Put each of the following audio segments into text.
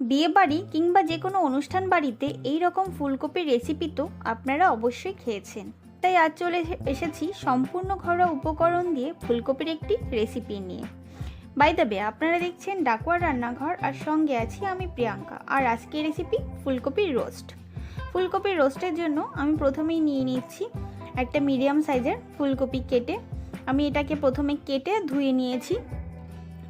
বিয়েবাড়ি কিংবা যে কোনো অনুষ্ঠান বাড়িতে এই রকম ফুলকপির রেসিপি তো আপনারা অবশ্যই খেয়েছেন। তাই আজ চলে এসেছি সম্পূর্ণ ঘরোয়া উপকরণ দিয়ে ফুলকপির একটি রেসিপি নিয়ে। বাই দ্য বে আপনারা দেখছেন ডাকুয়ার রান্নাঘর আর সঙ্গে আছি আমি প্রিয়াঙ্কা। আর আজকের রেসিপি ফুলকপির রোস্ট ফুলকপির রোস্টের জন্য আমি প্রথমেই নিয়ে নিচ্ছি একটা মিডিয়াম সাইজের ফুলকপি কেটে। আমি এটাকে প্রথমে কেটে ধুয়ে নিয়েছি।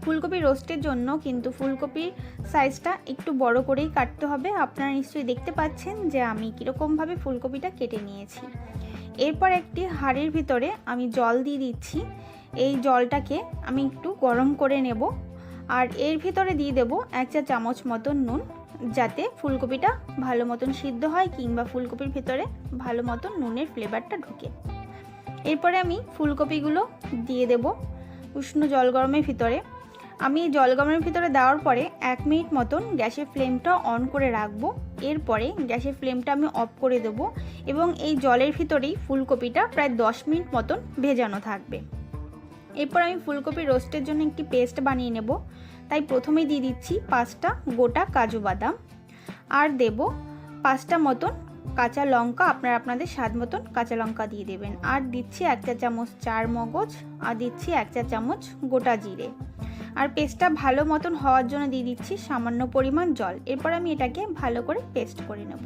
ফুলকপি রোস্টের জন্য কিন্তু ফুলকপির সাইজটা একটু বড় করেই কাটতে হবে। আপনারা নিশ্চয়ই দেখতে পাচ্ছেন যে আমি কীরকমভাবে ফুলকপিটা কেটে নিয়েছি। এরপর একটি হাঁড়ির ভিতরে আমি জল দিয়ে দিচ্ছি। এই জলটাকে আমি একটু গরম করে নেব আর এর ভিতরে দিয়ে দেব এক চা চামচ মতন নুন, যাতে ফুলকপিটা ভালো মতন সিদ্ধ হয় কিংবা ফুলকপির ভিতরে ভালো মতন নুনের ফ্লেভারটা ঢুকে। এরপরে আমি ফুলকপিগুলো দিয়ে দেব উষ্ণ জল গরমের ভিতরে। আমি এই জল গরমের ভিতরে দেওয়ার পরে এক মিনিট মতন গ্যাসের ফ্লেমটা অন করে রাখব। এরপরে গ্যাসের ফ্লেমটা আমি অফ করে দেব এবং এই জলের ভিতরেই ফুলকপিটা প্রায় দশ মিনিট মতন ভেজানো থাকবে। এরপর আমি ফুলকপি রোস্টের জন্য একটি পেস্ট বানিয়ে নেব। তাই প্রথমে দিয়ে দিচ্ছি পাঁচটা গোটা কাজু বাদাম। আর দেব পাঁচটা মতন কাঁচা লঙ্কা, আপনারা আপনাদের স্বাদ মতন কাঁচা লঙ্কা দিয়ে দেবেন। আর দিচ্ছি এক চা চামচ চার মগজ, আর দিচ্ছি এক চা চামচ গোটা জিরে। আর পেস্টটা ভালো মতন হওয়ার জন্য দিয়ে দিচ্ছি সামান্য পরিমাণ জল। এরপর আমি এটাকে ভালো করে পেস্ট করে নেব।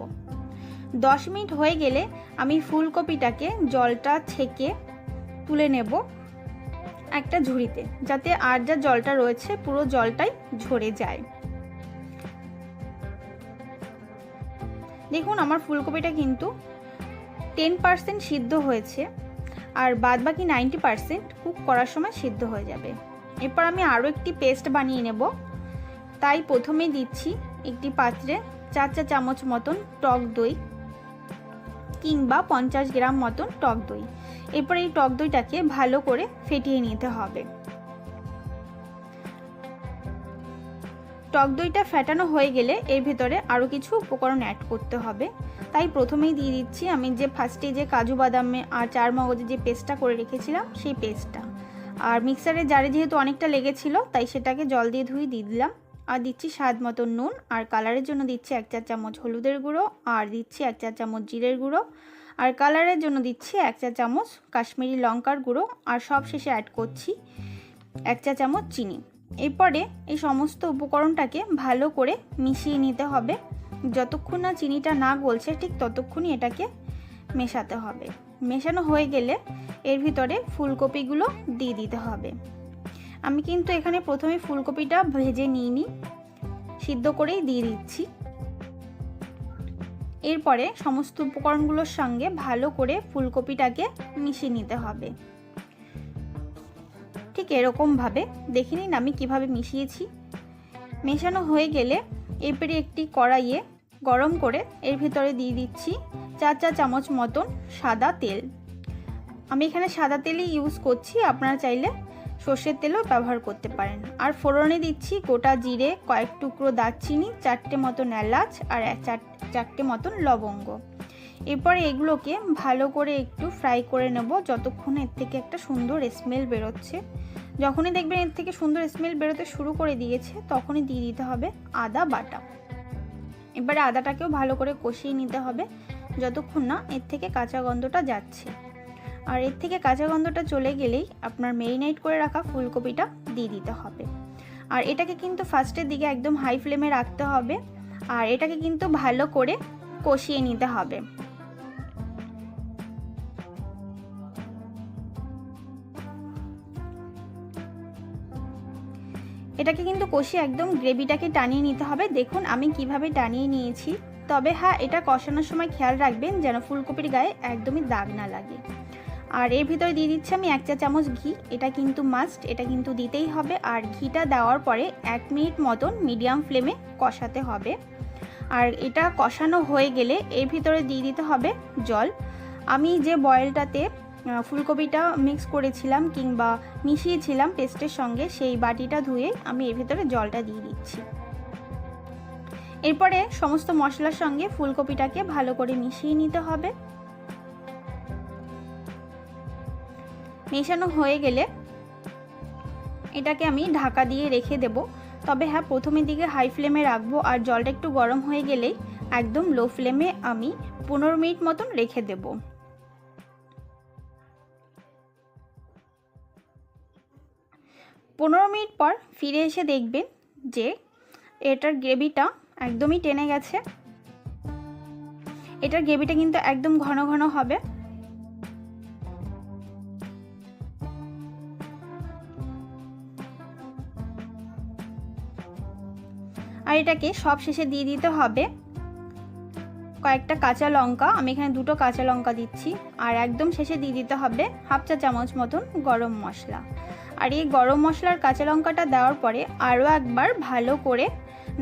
দশ মিনিট হয়ে গেলে আমি ফুলকপিটাকে জলটা ছেঁকে তুলে নেব একটা ঝুড়িতে, যাতে আর যা জলটা রয়েছে পুরো জলটাই ঝরে যায়। দেখুন আমার ফুলকপিটা কিন্তু টেন পার্সেন্ট সিদ্ধ হয়েছে, আর বাদ বাকি নাইনটি পার্সেন্ট কুক করার সময় সিদ্ধ হয়ে যাবে। এরপর আমি আরও একটি পেস্ট বানিয়ে নেব। তাই প্রথমে দিচ্ছি একটি পাত্রে চার চা চামচ মতন টক দই কিংবা পঞ্চাশ গ্রাম মতন টক দই। এরপর এই টক দইটাকে ভালো করে ফেটিয়ে নিতে হবে। টক দইটা ফেটানো হয়ে গেলে এর ভেতরে আরও কিছু উপকরণ অ্যাড করতে হবে। তাই প্রথমেই দিয়ে দিচ্ছি আমি যে ফার্স্টে যে কাজু বাদামে আর চার মগজে যে পেস্টটা করে রেখেছিলাম সেই পেস্টটা। আর মিক্সারের জারে যেহেতু অনেকটা লেগেছিল, তাই সেটাকে জল দিয়ে ধুয়ে দিয়ে দিলাম। আর দিচ্ছি স্বাদ মতো নুন, আর কালারের জন্য দিচ্ছি এক চা চামচ হলুদের গুঁড়ো, আর দিচ্ছি এক চার চামচ জিরের গুঁড়ো, আর কালারের জন্য দিচ্ছি এক চা চামচ কাশ্মীরি লঙ্কার গুঁড়ো, আর সব শেষে অ্যাড করছি এক চা চামচ চিনি। এরপরে এই সমস্ত উপকরণটাকে ভালো করে মিশিয়ে নিতে হবে। যতক্ষণ না চিনিটা না গলছে, ঠিক ততক্ষণই এটাকে মেশাতে হবে। মেশানো হয়ে গেলে এর ভিতরে ফুলকপিগুলো দিয়ে দিতে হবে। আমি কিন্তু এখানে প্রথমে ফুলকপিটা ভেজে নিইনি সিদ্ধ করেই দিয়ে দিচ্ছি। এরপরে সমস্ত উপকরণগুলোর সঙ্গে ভালো করে ফুলকপিটাকে মিশিয়ে নিতে হবে। ঠিক এরকমভাবে। দেখে নিন আমি কীভাবে মিশিয়েছি। মেশানো হয়ে গেলে এরপরে একটি কড়াইয়ে গরম করে এর ভিতরে দিয়ে দিচ্ছি চার চা চামচ মতন সাদা তেল। আমি এখানে সাদা তেলই ইউজ করছি, আপনারা চাইলে সর্ষের তেলও ব্যবহার করতে পারেন। আর ফোড়নে দিচ্ছি গোটা জিরে, কয়েক টুকরো দারচিনি, চারটে মতন এলাচ আর চার, চারটে মতন লবঙ্গ। এরপরে এগুলোকে ভালো করে একটু ফ্রাই করে নেব, যতক্ষণ এর থেকে একটা সুন্দর স্মেল বেরোচ্ছে। যখনই দেখবেন এর থেকে সুন্দর স্মেল বেরোতে শুরু করে দিয়েছে, তখনই দিয়ে দিতে হবে আদা বাটা। এবারে আদাটাকেও ভালো করে কষিয়ে নিতে হবে। যতক্ষণ না এর থেকে কাঁচা গন্ধটা যাচ্ছে। আর এর থেকে কাঁচা গন্ধটা চলে গেলেই আপনার মেরিনেট করে রাখা ফুলকপিটা দিয়ে দিতে হবে। আর এটাকে কিন্তু ফার্স্টের দিকে একদম হাই ফ্লেমে রাখতে হবে। আর এটাকে কিন্তু ভালো করে কষিয়ে নিতে হবে। এটাকে কিন্তু কষিয়ে একদম গ্রেভিটাকে টানিয়ে নিতে হবে। দেখুন আমি কীভাবে টানিয়ে নিয়েছি। তবে হ্যাঁ এটা কষানোর সময় খেয়াল রাখবেন যেন ফুলকপির গায়ে একদমই দাগ না লাগে। আর এর ভিতরে দিয়ে দিচ্ছি আমি এক চা চামচ ঘি, এটা কিন্তু মাস্ট এটা কিন্তু দিতেই হবে। আর ঘিটা দেওয়ার পরে এক মিনিট মতন মিডিয়াম ফ্লেমে কষাতে হবে। আর এটা কষানো হয়ে গেলে এর ভিতরে দিয়ে দিতে হবে জল। আমি যে বয়েলটাতে ফুলকপিটা মিক্স করেছিলাম কিংবা মিশিয়েছিলাম পেস্টের সঙ্গে, সেই বাটিটা ধুয়ে আমি এর ভিতরে জলটা দিয়ে দিচ্ছি। এরপরে সমস্ত মশলার সঙ্গে ফুলকপিটাকে ভালো করে মিশিয়ে নিতে হবে। মেশানো হয়ে গেলে এটাকে আমি ঢাকা দিয়ে রেখে দেব। তবে হ্যাঁ প্রথমের দিকে হাই ফ্লেমে রাখব আর জলটা একটু গরম হয়ে গেলেই একদম লো ফ্লেমে আমি পনেরো মিনিট মতন রেখে দেব। পনেরো মিনিট পর ফিরে এসে দেখবেন যে এটার গ্রেভিটা একদমই টেনে গেছে। এটার গ্রেভিটা কিন্তু একদম ঘন ঘন হবে। আর এটাকে সব শেষে দিয়ে দিতে হবে। কয়েকটা কাঁচা লঙ্কা, আমি এখানে দুটো কাঁচা লঙ্কা দিচ্ছি। আর একদম শেষে দিয়ে দিতে হবে হাফ চা চামচ মতন গরম মশলা। আর এই গরম মশলার কাঁচা লঙ্কাটা দেওয়ার পরে আরও একবার ভালো করে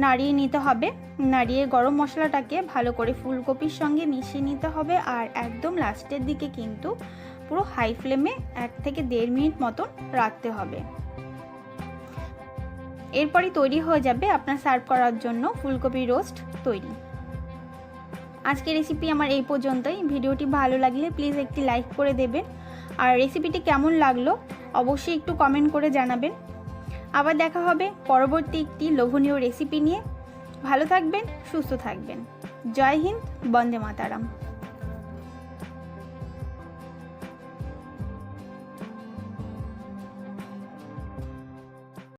নাড়িয়ে নিতে হবে। নাড়িয়ে গরম মশলাটাকে ভালো করে ফুলকপির সঙ্গে মিশিয়ে নিতে হবে আর একদম লাস্টের দিকে কিন্তু পুরো হাই ফ্লেমে এক থেকে দেড় মিনিট মতন রাখতে হবে। এরপরই তৈরি হয়ে যাবে আপনার সার্ভ করার জন্য ফুলকপি রোস্ট তৈরি। আজকের রেসিপি আমার এই পর্যন্তই। ভিডিওটি ভালো লাগলে প্লিজ একটি লাইক করে দেবেন। আর রেসিপিটি কেমন লাগল অবশ্যই একটু কমেন্ট করে জানাবেন। আবার দেখা হবে পরবর্তী একটি লোভনীয় রেসিপি নিয়ে। ভালো থাকবেন, সুস্থ থাকবেন। জয় হিন্দ, বন্দে মাতারাম।